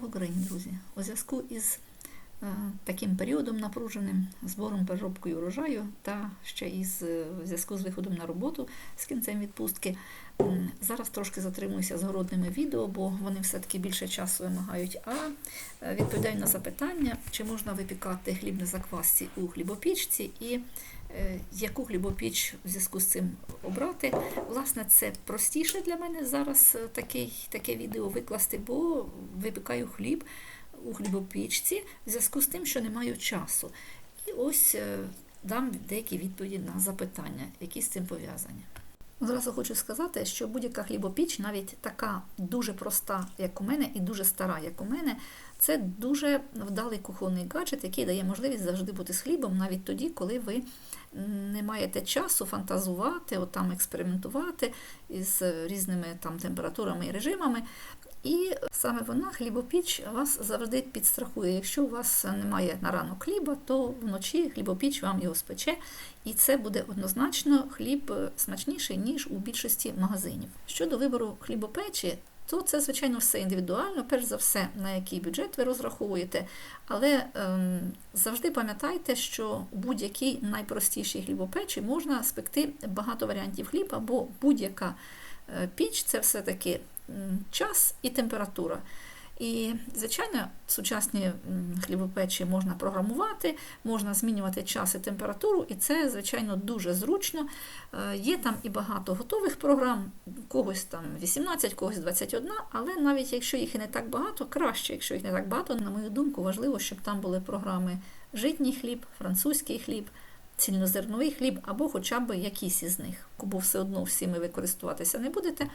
Слава Україні, друзі! У зв'язку із е, таким періодом напруженим, збором переробкою урожаю та ще із е, в зв'язку з виходом на роботу з кінцем відпустки. Зараз трошки затримуюся з городними відео, бо вони все-таки більше часу вимагають. А е, відповідаю на запитання, чи можна випікати хліб на заквасці у хлібопічці і яку хлібопіч в зв'язку з цим обрати. Власне, це простіше для мене зараз е, такий, таке відео викласти, бо випікаю хліб у хлібопічці в зв'язку з тим, що не маю часу. І ось е, дам деякі відповіді на запитання, які з цим пов'язані. Зразу хочу сказати, що будь-яка хлібопіч, навіть така дуже проста, як у мене, і дуже стара, як у мене, це дуже вдалий кухонний гаджет, який дає можливість завжди бути з хлібом, навіть тоді, коли ви не маєте часу фантазувати, от там експериментувати із різними там температурами і режимами. І саме вона, хлібопіч, вас завжди підстрахує. Якщо у вас немає на ранок хліба, то вночі хлібопіч вам його спече, і це буде однозначно хліб смачніший, ніж у більшості магазинів. Щодо вибору хлібопечі, то це, звичайно, все індивідуально, перш за все, на який бюджет ви розраховуєте. Але ем, завжди пам'ятайте, що будь-якій найпростішій хлібопечі можна спекти багато варіантів хліба, бо будь-яка е, піч це все-таки час і температура. І, звичайно, сучасні хлібопечі можна програмувати, можна змінювати час і температуру, і це, звичайно, дуже зручно. Е, Є там і багато готових програм, когось там 18, когось 21, але навіть якщо їх і не так багато, краще, якщо їх не так багато, на мою думку, важливо, щоб там були програми житній хліб, французький хліб, цільнозерновий хліб або хоча б якісь із них. Бо все одно всіми ви користуватися не будете.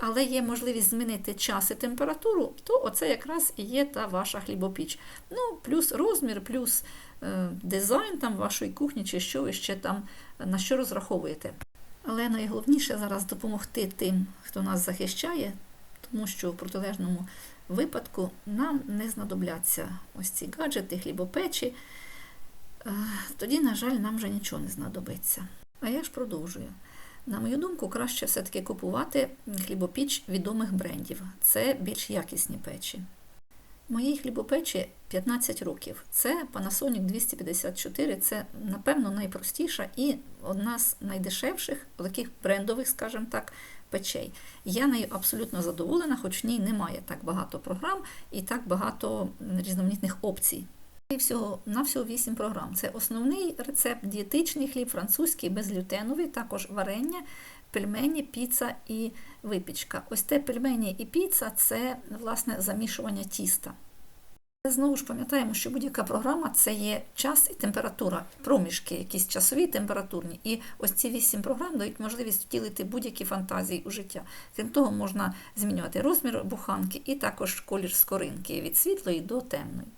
Але є можливість змінити час і температуру, то оце якраз і є та ваша хлібопіч. Ну, плюс розмір, плюс е, дизайн там вашої кухні, чи що ви ще там на що розраховуєте. Але найголовніше зараз допомогти тим, хто нас захищає, тому що в протилежному випадку нам не знадобляться ось ці гаджети, хлібопечі. Е, Тоді, на жаль, нам вже нічого не знадобиться. А я ж продовжую. На мою думку, краще все-таки купувати хлібопіч відомих брендів. Це більш якісні печі. Моїй хлібопечі 15 років. Це Panasonic 254, це, напевно, найпростіша і одна з найдешевших, таких брендових, скажімо так, печей. Я нею абсолютно задоволена, хоч в ній немає так багато програм і так багато різноманітних опцій. І всього на всього 8 програм. Це основний рецепт, дієтичний хліб, французький, безглютеновий, також варення, пельмені, піца і випічка. Ось те пельмені і піца це власне замішування тіста. Знову ж пам'ятаємо, що будь-яка програма це є час і температура, проміжки, якісь часові температурні. І ось ці вісім програм дають можливість втілити будь-які фантазії у життя. Крім того, можна змінювати розмір буханки і також колір скоринки від світлої до темної.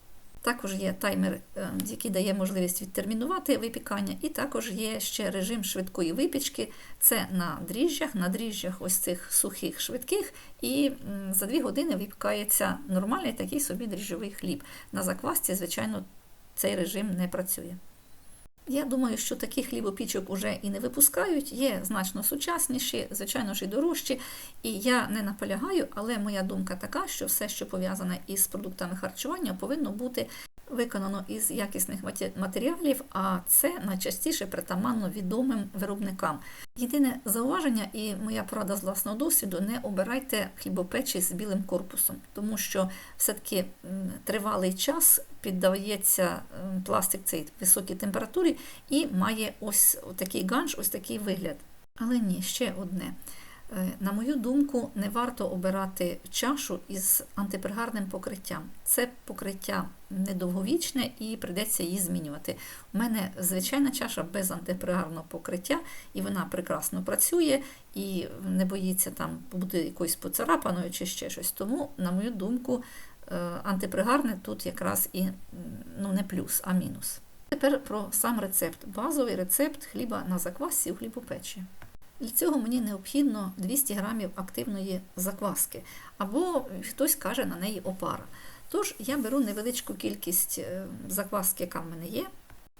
Також є таймер, е, який дає можливість відтермінувати випікання, і також є ще режим швидкої випічки. Це на дріжджах, на дріжджах ось цих сухих швидких, і за дві години випікається нормальний такий собі дріжджовий хліб. На заквасці, звичайно, цей режим не працює. Я думаю, що таких хлібопічок уже і не випускають, є значно сучасніші, звичайно ж і дорожчі. І я не наполягаю, але моя думка така, що все, що пов'язане із продуктами харчування, повинно бути виконано із якісних матеріалів, а це найчастіше притаманно відомим виробникам. Єдине зауваження і моя порада з власного досвіду: не обирайте хлібопечі з білим корпусом, тому що все-таки тривалий час піддається пластик цій високій температурі і має ось такий ганж, ось такий вигляд. Але ні, ще одне. Е, На мою думку, не варто обирати чашу із антипригарним покриттям. Це покриття недовговічне і прийдеться її змінювати. У мене звичайна чаша без антипригарного покриття, і вона прекрасно працює і не боїться там бути якоюсь поцарапаною чи ще щось. Тому, на мою думку, е, антипригарне тут якраз і ну, не плюс, а мінус. Тепер про сам рецепт. Базовий рецепт хліба на заквасці у хлібопечі. Для цього мені необхідно 200 грамів активної закваски, або хтось каже на неї опара. Тож я беру невеличку кількість е, закваски, яка в мене є.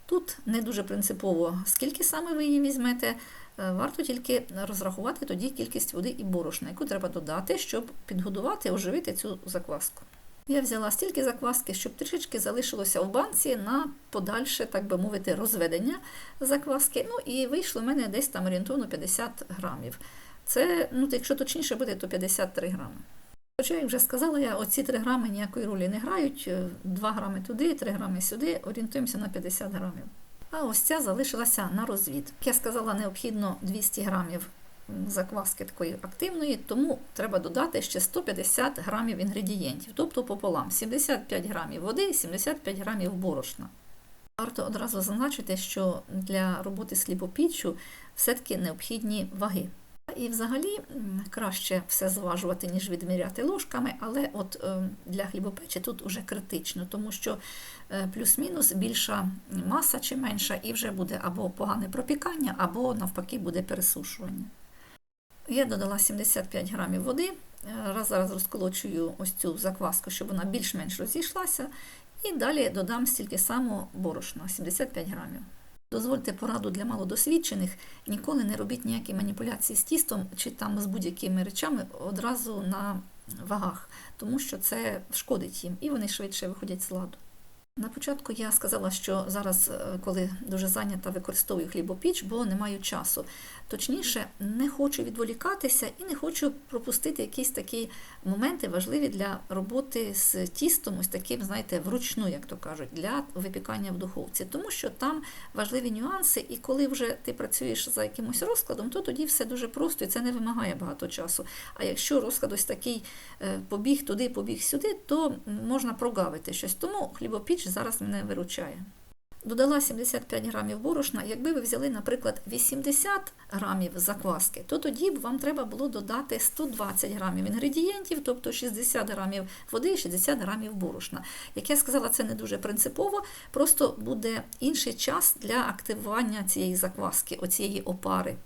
Тут не дуже принципово, скільки саме ви її візьмете, е, варто тільки розрахувати тоді кількість води і борошна, яку треба додати, щоб підгодувати, оживити цю закваску. Я взяла стільки закваски, щоб трішечки залишилося в банці на подальше, так би мовити, розведення закваски. Ну і вийшло в мене десь там орієнтовно 50 грамів. Це, ну, якщо точніше буде, то 53 грами. Хоча, як вже сказала, я оці 3 грами ніякої ролі не грають. 2 грами туди, 3 грами сюди, орієнтуємося на 50 грамів. А ось ця залишилася на розвід. Як я сказала, необхідно 200 грамів закваски такої активної, тому треба додати ще 150 грамів інгредієнтів, тобто пополам 75 грамів води, і 75 грамів борошна. Варто одразу зазначити, що для роботи з все-таки необхідні ваги. І взагалі краще все зважувати, ніж відміряти ложками, але от е, для хлібопечі тут уже критично, тому що е, плюс-мінус більша маса чи менша, і вже буде або погане пропікання, або навпаки буде пересушування. Я додала 75 грамів води, е, раз зараз розколочую ось цю закваску, щоб вона більш-менш розійшлася, і далі додам стільки само борошна 75 грамів. Дозвольте пораду для малодосвідчених, ніколи не робіть ніякі маніпуляції з тістом чи там з будь-якими речами одразу на вагах, тому що це шкодить їм і вони швидше виходять з ладу. На початку я сказала, що зараз, е, коли дуже зайнята, використовую хлібопіч, бо не маю часу. Точніше, не хочу відволікатися і не хочу пропустити якісь такі моменти важливі для роботи з тістом, ось таким, знаєте, вручну, як то кажуть, для випікання в духовці. Тому що там важливі нюанси, і коли вже ти працюєш за якимось розкладом, то тоді все дуже просто і це не вимагає багато часу. А якщо розклад ось такий е, побіг туди, побіг сюди, то можна прогавити щось. Тому хлібопіч зараз мене виручає. Додала 75 грамів борошна. Якби ви взяли, наприклад, 80 грамів закваски, то тоді б вам треба було додати 120 грамів інгредієнтів, тобто 60 грамів води і 60 грамів борошна. Як я сказала, це не дуже принципово, просто буде інший час для активування цієї закваски, оцієї опари.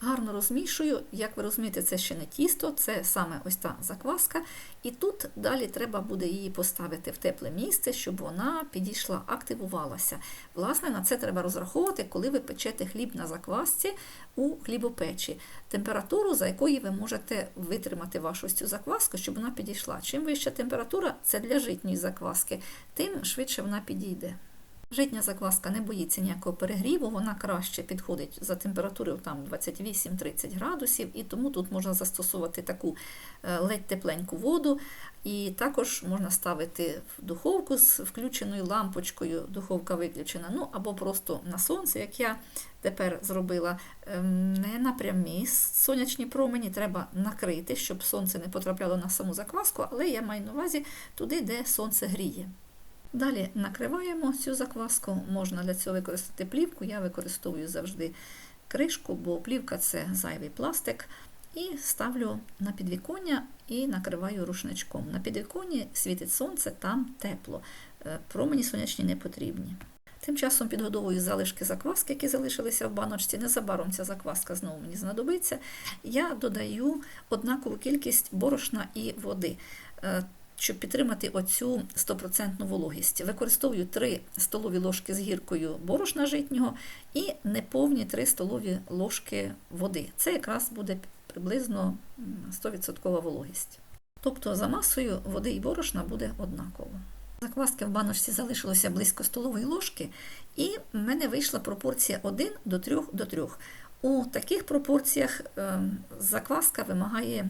Гарно розмішую, як ви розумієте, це ще не тісто, це саме ось та закваска. І тут далі треба буде її поставити в тепле місце, щоб вона підійшла, активувалася. Власне, на це треба розраховувати, коли ви печете хліб на заквасці у хлібопечі. Температуру, за якої ви можете витримати вашу цю закваску, щоб вона підійшла. Чим вища температура, це для житньої закваски, тим швидше вона підійде. Житня закваска не боїться ніякого перегріву, вона краще підходить за температурою там 28-30 градусів, і тому тут можна застосовувати таку е, ледь тепленьку воду, і також можна ставити в духовку з включеною лампочкою, духовка виключена, ну або просто на сонце, як я тепер зробила. Ем, не на прямі сонячні промені, треба накрити, щоб сонце не потрапляло на саму закваску, але я маю на увазі туди, де сонце гріє. Далі накриваємо цю закваску, можна для цього використати плівку. Я використовую завжди кришку, бо плівка це зайвий пластик. І ставлю на підвіконня і накриваю рушничком. На підвіконні світить сонце, там тепло. Е, промені сонячні не потрібні. Тим часом підгодовую залишки закваски, які залишилися в баночці. Незабаром ця закваска знову мені знадобиться. Я додаю однакову кількість борошна і води. Щоб підтримати оцю 100% вологість. Використовую 3 столові ложки з гіркою борошна житнього і неповні 3 столові ложки води. Це якраз буде приблизно 100% вологість. Тобто за масою води і борошна буде однаково. Закваски в баночці залишилося близько столової ложки, і в мене вийшла пропорція 1 до 3 до 3. У таких пропорціях ем, закваска вимагає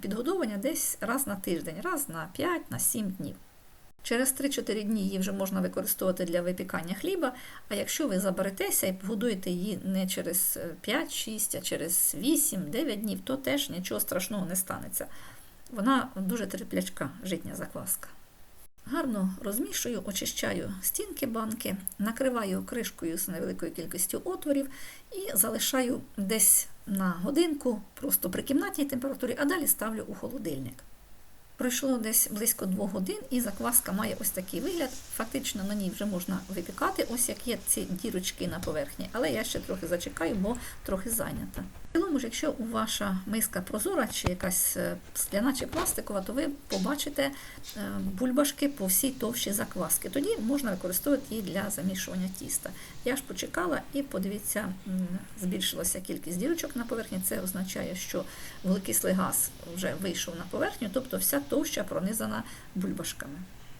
підгодовування десь раз на тиждень, раз на 5 на 7 днів. Через 3-4 дні її вже можна використовувати для випікання хліба, а якщо ви заберетеся і погодуєте її не через 5-6, а через 8-9 днів, то теж нічого страшного не станеться. Вона дуже терплячка, житня закваска. Гарно розмішую, очищаю стінки банки, накриваю кришкою з невеликою кількістю отворів і залишаю десь на годинку, просто при кімнатній температурі, а далі ставлю у холодильник. Пройшло десь близько 2 годин, і закваска має ось такий вигляд. Фактично на ній вже можна випікати, ось як є ці дірочки на поверхні, але я ще трохи зачекаю, бо трохи зайнята. В цілому ж, якщо ваша миска прозора чи якась е, скляна чи пластикова, то ви побачите е, бульбашки по всій товщі закваски. Тоді можна використовувати її для замішування тіста. Я ж почекала і подивіться, збільшилася кількість дірочок на поверхні. Це означає, що вуглекислий газ вже вийшов на поверхню, тобто вся товща пронизана бульбашками.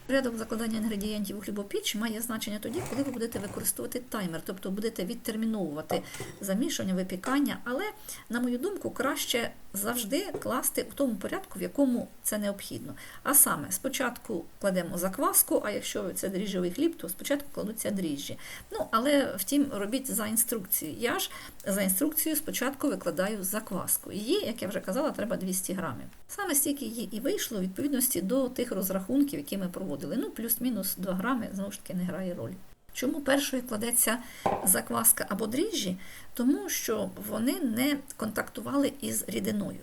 Порядок закладання інгредієнтів у хлібопіч має значення тоді, коли ви будете використовувати таймер, тобто будете відтерміновувати замішування, випікання, але, на мою думку, краще завжди класти в тому порядку, в якому це необхідно. А саме, спочатку кладемо закваску, а якщо це дріжджовий хліб, то спочатку кладуться дріжджі. Ну, але втім, робіть за інструкцією. Я ж за інструкцією спочатку викладаю закваску. Її, як я вже казала, треба 200 грамів. Саме стільки її і вийшло в відповідності до тих розрахунків, які ми проводили. Ну, плюс-мінус 2 грами, знову ж таки, не грає роль. Чому першою кладеться закваска або дріжджі? Тому що вони не контактували із рідиною.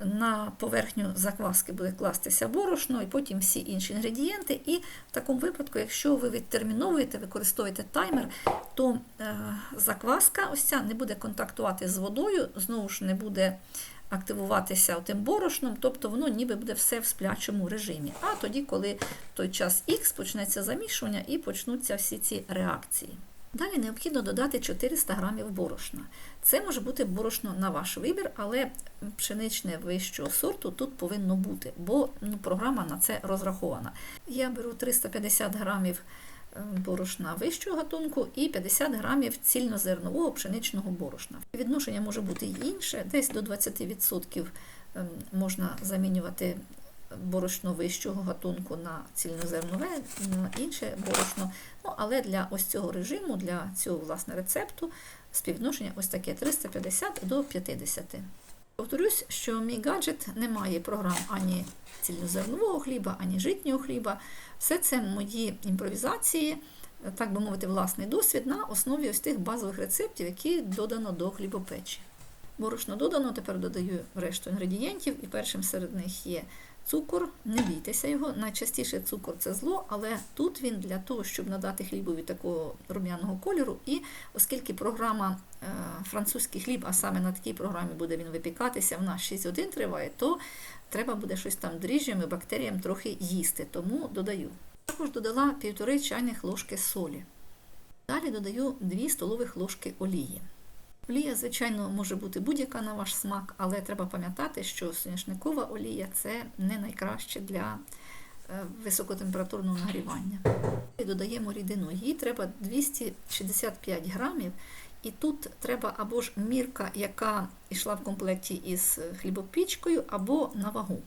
На поверхню закваски буде кластися борошно і потім всі інші інгредієнти. І в такому випадку, якщо ви відтерміновуєте, використовуєте таймер, то е, закваска ось ця не буде контактувати з водою, знову ж не буде активуватися тим борошном, тобто воно ніби буде все в сплячому режимі. А тоді, коли той час Х почнеться замішування і почнуться всі ці реакції. Далі необхідно додати 400 грамів борошна. Це може бути борошно на ваш вибір, але пшеничне вищого сорту тут повинно бути, бо ну, програма на це розрахована. Я беру 350 грамів е, борошна вищого гатунку і 50 грамів цільнозернового пшеничного борошна. Відношення може бути інше, десь до 20% ем, можна замінювати борошно вищого гатунку на цільнозернове, на інше борошно. Ну, але для ось цього режиму, для цього власне рецепту, співвідношення ось таке 350 до 50. Повторюсь, що мій гаджет не має програм ані цільнозернового хліба, ані житнього хліба. Все це мої імпровізації, так би мовити, власний досвід на основі ось тих базових рецептів, які додано до хлібопечі. Борошно додано, тепер додаю решту інгредієнтів, і першим серед них є цукор. Не бійтеся його. Найчастіше цукор це зло, але тут він для того, щоб надати хлібові такого рум'яного кольору. І оскільки програма е, французький хліб, а саме на такій програмі буде він випікатися, в нас 6 годин триває, то треба буде щось там дріжджам і бактеріям трохи їсти, тому додаю. Також додала півтори чайних ложки солі. Далі додаю 2 столових ложки олії. Олія, звичайно, може бути будь-яка на ваш смак, але треба пам'ятати, що соняшникова олія це не найкраще для е, високотемпературного нагрівання. І додаємо рідину. Її треба 265 грамів. І тут треба або ж мірка, яка йшла в комплекті із хлібопічкою, або на вагу.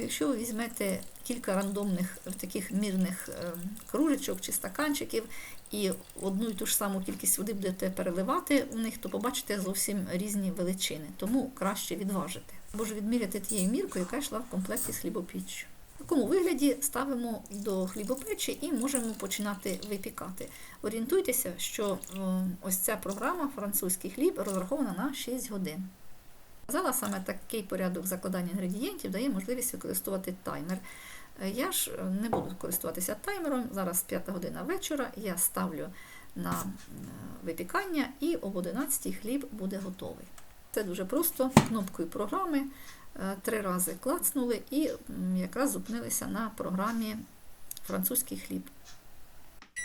Якщо ви візьмете кілька рандомних таких мірних е, кружечок чи стаканчиків і одну і ту ж саму кількість води будете переливати у них, то побачите зовсім різні величини, тому краще відважити. Або ж відміряти тією міркою, яка йшла в комплекті з хлібопіччю. В такому вигляді ставимо до хлібопечі і можемо починати випікати. Орієнтуйтеся, що е, ось ця програма французький хліб розрахована на 6 годин. Казала, саме такий порядок закладання інгредієнтів дає можливість використовувати таймер. Е, Я ж не буду користуватися таймером. Зараз 5 година вечора. Я ставлю на е, випікання і об 11 хліб буде готовий. Це дуже просто. Кнопкою програми е, три рази клацнули і якраз зупинилися на програмі французький хліб.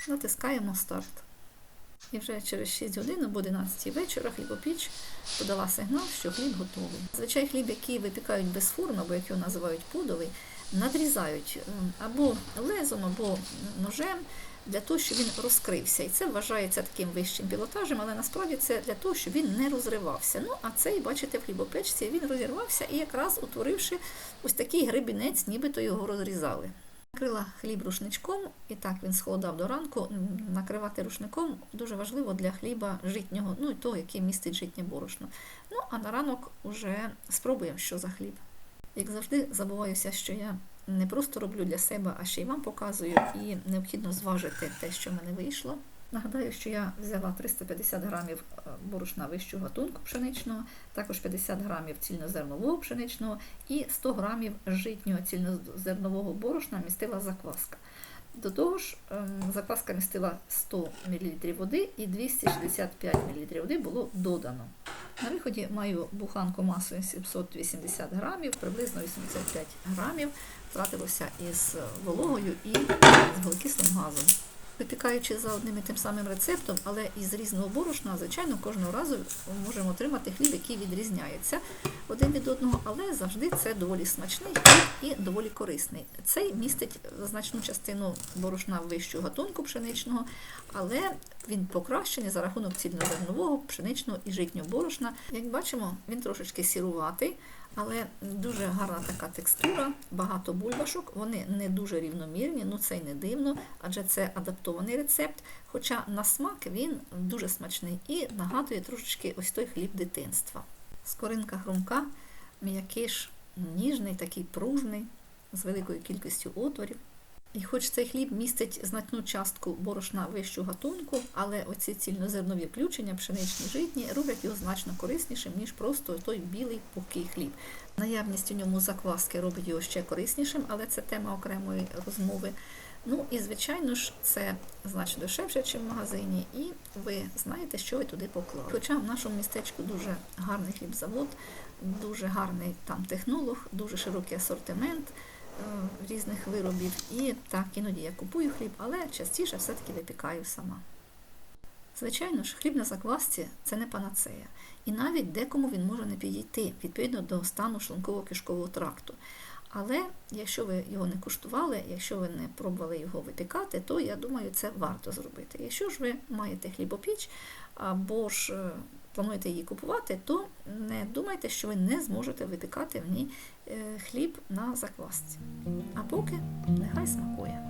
Натискаємо старт. І вже через 6 годин об 11 вечора хлібопіч подала сигнал, що хліб готовий. Зазвичай хліб, який випікають без форми, або як його називають подовий, надрізають або лезом, або ножем для того, щоб він розкрився. І це вважається таким вищим пілотажем, але насправді це для того, щоб він не розривався. Ну, а цей, бачите, в хлібопечці він розірвався і якраз утворивши ось такий гребінець, нібито його розрізали. Накрила хліб рушничком, і так він схолодав до ранку. Накривати рушником дуже важливо для хліба житнього, ну і того, який містить житнє борошно. Ну, а на ранок вже спробуємо, що за хліб. Як завжди, забуваюся, що я не просто роблю для себе, а ще й вам показую, і необхідно зважити те, що в мене вийшло. Нагадаю, що я взяла 350 грамів е, борошна вищого гатунку пшеничного, також 50 грамів цільнозернового пшеничного і 100 грамів житнього цільнозернового борошна містила закваска. До того ж, ем, закваска містила 100 мл води і 265 мл води було додано. На виході маю буханку масою 780 грамів, приблизно 85 грамів. Тратилося із вологою і з голокислим газом. Випікаючи за одним і тим самим рецептом, але із різного борошна, звичайно, кожного разу можемо отримати хліб, який відрізняється один від одного, але завжди це доволі смачний хліб і доволі корисний. Цей містить значну частину борошна вищого гатунку пшеничного, але він покращений за рахунок цільнозернового, пшеничного і житнього борошна. Як бачимо, він трошечки сіруватий, але дуже гарна така текстура, багато бульбашок, вони не дуже рівномірні, ну це й не дивно, адже це адаптований рецепт. Хоча на смак він дуже смачний і нагадує трошечки ось той хліб дитинства. Скоринка хрумка, м'який ж, ніжний, такий пружний, з великою кількістю отворів. І хоч цей хліб містить значну частку борошна вищого гатунку, але оці цільнозернові включення, пшеничні житні, роблять його значно кориснішим, ніж просто той білий пухкий хліб. Наявність у ньому закваски робить його ще кориснішим, але це тема окремої розмови. Ну і звичайно ж, це значно дешевше, ніж в магазині, і ви знаєте, що ви туди поклали. Хоча в нашому містечку дуже гарний хлібзавод, дуже гарний там технолог, дуже широкий асортимент різних виробів. І так, іноді я купую хліб, але частіше все-таки випікаю сама. Звичайно ж, хліб на заквасці це не панацея. І навіть декому він може не підійти відповідно до стану шлунково-кишкового тракту. Але якщо ви його не куштували, якщо ви не пробували його випікати, то я думаю, це варто зробити. Якщо ж ви маєте хлібопіч або ж е, плануєте її купувати, то не думайте, що ви не зможете випікати в ній е, хліб на заквасці. А поки нехай смакує.